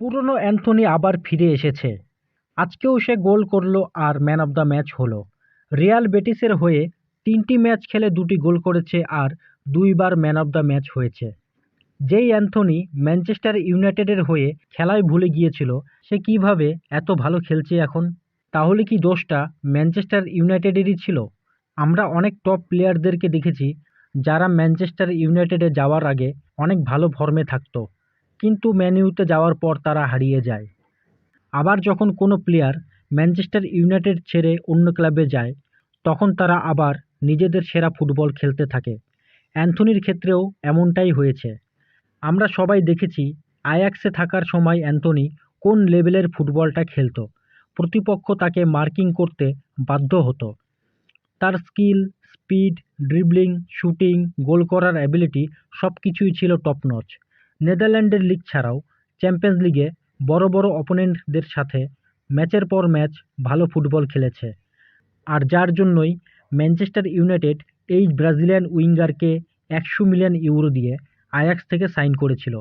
পুরনো অ্যান্থনি আবার ফিরে এসেছে। আজকেও সে গোল করল আর ম্যান অফ দ্য ম্যাচ হলো। রিয়াল বেটিসের হয়ে তিনটি ম্যাচ খেলে দুটি গোল করেছে আর দুইবার ম্যান অফ দ্য ম্যাচ হয়েছে। যেই অ্যান্থনি ম্যানচেস্টার ইউনাইটেডের হয়ে খেলায় ভুলে গিয়েছিল, সে কীভাবে এত ভালো খেলছে এখন? তাহলে কি দোষটা ম্যানচেস্টার ইউনাইটেডেরই ছিল? আমরা অনেক টপ প্লেয়ারদেরকে দেখেছি যারা ম্যানচেস্টার ইউনাইটেডে যাওয়ার আগে অনেক ভালো ফর্মে থাকতো। কিন্তু ম্যানইউতে যাওয়ার পর তারা হারিয়ে যায়। আবার যখন কোনো প্লেয়ার ম্যানচেস্টার ইউনাইটেড ছেড়ে অন্য ক্লাবে যায়, তখন তারা আবার নিজেদের সেরা ফুটবল খেলতে থাকে। অ্যান্থনির ক্ষেত্রেও এমনটাই হয়েছে। আমরা সবাই দেখেছি, আয়াক্সে থাকার সময় অ্যান্থনি কোন লেভেলের ফুটবলটা খেলতো, প্রতিপক্ষ তাকে মার্কিং করতে বাধ্য হতো। তার skill, speed, dribbling, shooting, goal করার অ্যাবিলিটি সব কিছুই ছিল টপ নচ নেদারল্যান্ডের লিগ ছাড়াও চ্যাম্পিয়ন্স লিগে বড় বড় অপোনেন্টদের সাথে ম্যাচের পর ম্যাচ ভালো ফুটবল খেলেছে। আর যার জন্যই ম্যানচেস্টার ইউনাইটেড এই ব্রাজিলিয়ান উইঙ্গারকে একশো মিলিয়ন ইউরো দিয়ে আয়াক্স থেকে সাইন করেছিল।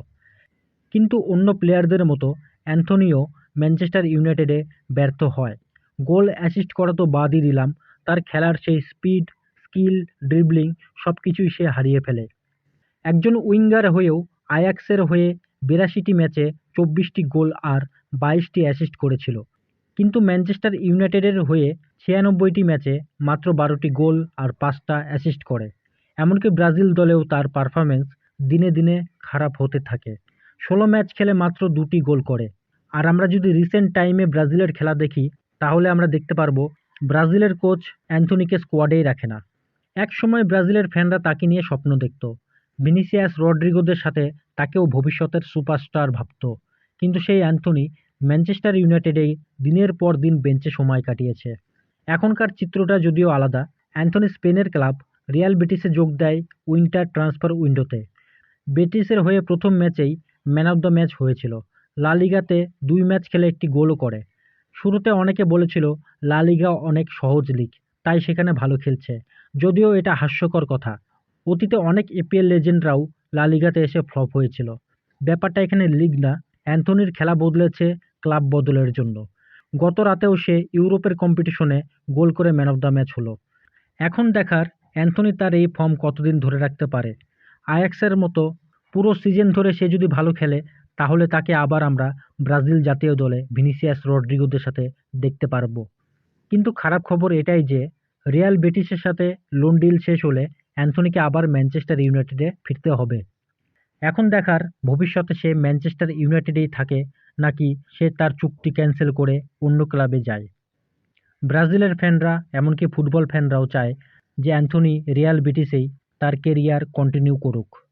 কিন্তু অন্য প্লেয়ারদের মতো অ্যান্থনিও ম্যানচেস্টার ইউনাইটেডে ব্যর্থ হয়। গোল অ্যাসিস্ট করা তো বাদই দিলাম, তার খেলার সেই স্পিড, স্কিল ড্রিবলিং সব কিছুই সে হারিয়ে ফেলে। একজন উইঙ্গার হয়েও আয়াক্সের হয়ে বিরাশিটি ম্যাচে চব্বিশটি গোল আর বাইশটি অ্যাসিস্ট করেছিল। কিন্তু ম্যানচেস্টার ইউনাইটেডের হয়ে ছিয়ানব্বইটি ম্যাচে মাত্র বারোটি গোল আর পাঁচটা অ্যাসিস্ট করে। এমনকি ব্রাজিল দলেও তার পারফরমেন্স দিনে দিনে খারাপ হতে থাকে। ষোলো ম্যাচ খেলে মাত্র দুটি গোল করে। আর আমরা যদি রিসেন্ট টাইমে ব্রাজিলের খেলা দেখি, তাহলে আমরা দেখতে পারব ব্রাজিলের কোচ অ্যান্থনিকে স্কোয়াডেই রাখে না। এক সময় ব্রাজিলের ফ্যানরা তাকে নিয়ে স্বপ্ন দেখত। ভিনিসিয়াস রড্রিগোদের সাথে তাকেও ভবিষ্যতের সুপারস্টার ভাবত। কিন্তু সেই অ্যান্থনি ম্যানচেস্টার ইউনাইটেডেই দিনের পর দিন বেঞ্চে সময় কাটিয়েছে। এখনকার চিত্রটা যদিও আলাদা, অ্যান্থনি স্পেনের ক্লাব রিয়াল বেটিসে যোগ দেয় উইন্টার ট্রান্সফার উইন্ডোতে। বেটিসের হয়ে প্রথম ম্যাচেই ম্যান অফ দ্য ম্যাচ হয়েছিল। লা লিগাতে দুই ম্যাচ খেলে একটি গোলও করে। শুরুতে অনেকে বলেছিল, লা লিগা অনেক সহজ লিগ, তাই সেখানে ভালো খেলছে। যদিও এটা হাস্যকর কথা। অতীতে অনেক এপিএল লেজেন্ডরাও লা লিগাতে এসে ফ্লপ হয়েছিল। ব্যাপারটা এখানে লিগ না, অ্যান্থনির খেলা বদলেছে ক্লাব বদলের জন্য। গত রাতেও সে ইউরোপের কম্পিটিশনে গোল করে ম্যান অফ দ্য ম্যাচ হলো। এখন দেখার অ্যান্থনি তার এই ফর্ম কতদিন ধরে রাখতে পারে। আয়াক্সের মতো পুরো সিজন ধরে সে যদি ভালো খেলে, তাহলে তাকে আবার আমরা ব্রাজিল জাতীয় দলে ভিনিসিয়াস রড্রিগোদের সাথে দেখতে পারব। কিন্তু খারাপ খবর এটাই যে, রিয়াল বেটিসের সাথে লোন ডিল শেষ হলে অ্যান্থনিকে আবার ম্যানচেস্টার ইউনাইটেডে ফিরতে হবে। এখন দেখার ভবিষ্যতে সে ম্যানচেস্টার ইউনাইটেডেই থাকে নাকি সে তার চুক্তি ক্যান্সেল করে অন্য ক্লাবে যায়। ব্রাজিলের ফ্যানরা, এমনকি ফুটবল ফ্যানরাও চায় যে অ্যান্থনি রিয়াল ব্রিটিশেই তার কেরিয়ার কন্টিনিউ করুক।